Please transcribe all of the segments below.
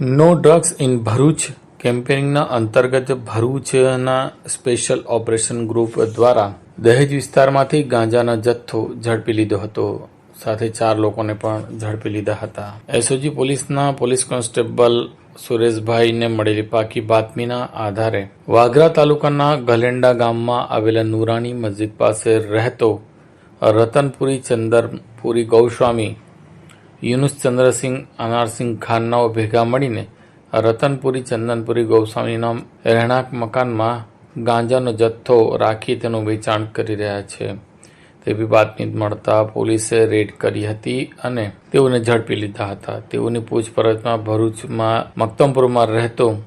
No drugs in Bharuch કેમ્પેનિંગના અંતર્ગત ભરૂચના સ્પેશિયલ ઓપરેશન ગ્રુપ દ્વારા દહેજ વિસ્તારમાંથી ગાંજાનો જથ્થો ઝડપી લીધો હતો. સાથે ચાર લોકોને પણ ઝડપી લીધા હતા. એસઓજી પોલીસના પોલીસ કોન્સ્ટેબલ સુરેશભાઈને મળેલી પાકી બાતમીના આધારે વાગરા તાલુકાના ગલેન્ડા ગામમાં આવેલા નુરાણી મસ્જિદ પાસે રહેતો રતનપુરી ચંદરપુરી ગૌસ્વામી યુનુસ ચંદ્રસિંહ અનારસિંહ ખાનનાઓ ભેગા મળીને રતનપુરી, ચંદનપુરી, ગૌસ્વામીના રહેણાંક મકાનમાં ગાંજાનો જથ્થો રાખી તેનું વેચાણ કરી રહ્યા છે. તેવી બાતમી મળતા પોલીસે રેડ કરી હતી અને તેઓને ઝડપી લીધા હતા. તેઓની પૂછપરછમાં ભરૂચમાં મક્તમપુરમાં રહેતો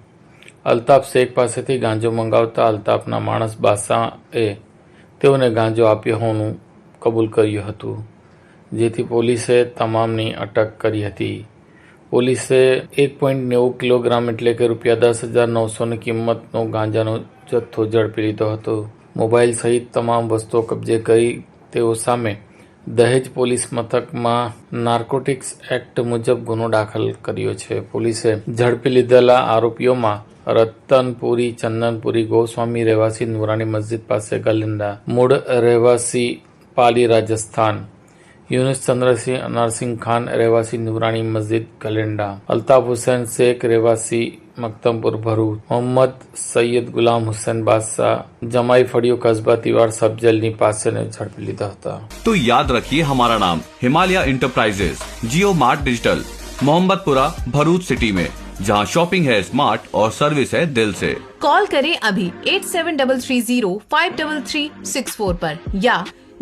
અલ્તાફ શેખ પાસેથી ગાંજો મંગાવતા અલ્તાફના માણસ બાસાએ તેઓને ગાંજો આપ્યો હોવાનું કબૂલ કર્યું હતું. જેથી પોલીસે તમામની અટક કરી હતી. પોલીસે એક પોઈન્ટ નેવું કિલોગ્રામ એટલે કે રૂપિયા દસ હજાર નવસોની કિંમતનો ગાંજાનો જથ્થો ઝડપી લીધો હતો. મોબાઈલ સહિત તમામ વસ્તુઓ કબજે કરી તેઓ સામે દહેજ પોલીસ મથકમાં નાર્કોટિક્સ એક્ટ મુજબ ગુનો દાખલ કર્યો છે. પોલીસે ઝડપી લીધેલા આરોપીઓમાં રતનપુરી, ચંદનપુરી ગોસ્વામી, રહેવાસી નુરાની મસ્જિદ પાસે ગલિંદા, મૂળ રહેવાસી પાલી રાજસ્થાન યુનુસ ચંદ્રસિંહ અનારસિંહ ખાન રહેવાસી નુરાની મસ્જિદ ગલેન્ડા અલ્તાફ હુસૈન શેખ રહેવાસી મક્તમપુર ભરૂચ મોહમ્મદ સૈયદ ગુલામ હુસૈન બાદશાહ જમાઈ ફળિયો કસ્બા તિવાડ સબજેલની પાસેને ઝડપી લીધા હતા तो याद रखिए हमारा नाम Himalaya enterprises Jio mart digital Mohammadpura Bharuch city में जहां शॉपिंग है स्मार्ट और सर्विस है दिल से कॉल करें अभी eight seven double three zero five double three six four पर या